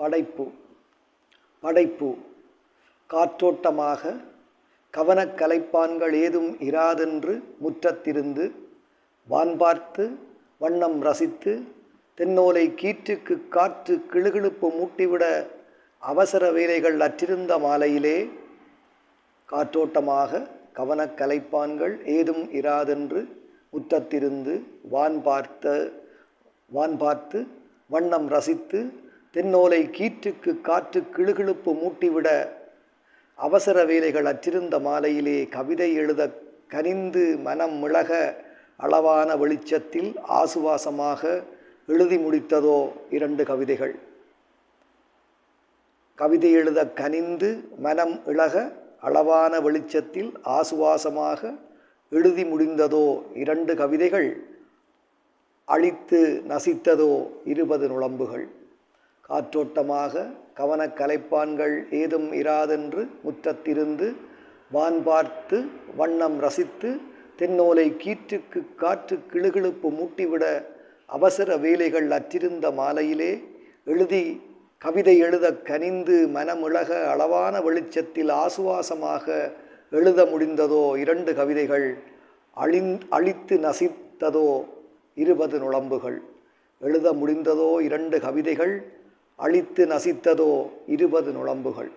படைப்பு. படைப்பு. காற்றோட்டமாக கவனக் கலைப்பான்கள் ஏதும் இராதென்று முற்றத்திருந்து வான் பார்த்து வண்ணம் ரசித்து தென்னோலை கீற்றுக்கு காற்று கிளுகிழுப்பு மூட்டிவிட அவசர வேலைகள் அற்றிருந்த மாலையிலே காற்றோட்டமாக கவனக் கலைப்பான்கள் ஏதும் இராதென்று முற்றத்திருந்து வான் பார்த்த வான் பார்த்து வண்ணம் ரசித்து தென்னோலை கீற்றுக்கு காற்று கிழுகிழுப்பு மூட்டிவிட அவசர வேலைகள் அற்றிருந்த மாலையிலே கவிதை எழுத கனிந்து மனம் மிளக அளவான வெளிச்சத்தில் ஆசுவாசமாக எழுதி முடித்ததோ இரண்டு கவிதைகள். கவிதை எழுத கனிந்து மனம் இழக அளவான வெளிச்சத்தில் ஆசுவாசமாக எழுதி முடிந்ததோ இரண்டு கவிதைகள். அழித்து நசித்ததோ இருபது நுழம்புகள். காற்றோட்டமாக கவனக் கலைப்பான்கள் ஏதும் இராதென்று முற்றத்திருந்து வான் பார்த்து வண்ணம் ரசித்து தென்னோலை கீற்றுக்கு காற்று கிளுகிழுப்பு மூட்டிவிட அவசர வேலைகள் அற்றிருந்த மாலையிலே எழுதி கவிதை எழுத கனிந்து மனமிழக அளவான வெளிச்சத்தில் ஆசுவாசமாக எழுத முடிந்ததோ இரண்டு கவிதைகள் அழிந் அழித்து நசித்ததோ இருபது நுழம்புகள். எழுத முடிந்ததோ இரண்டு கவிதைகள் அழித்து நசித்ததோ இருபது நுழம்புகள்.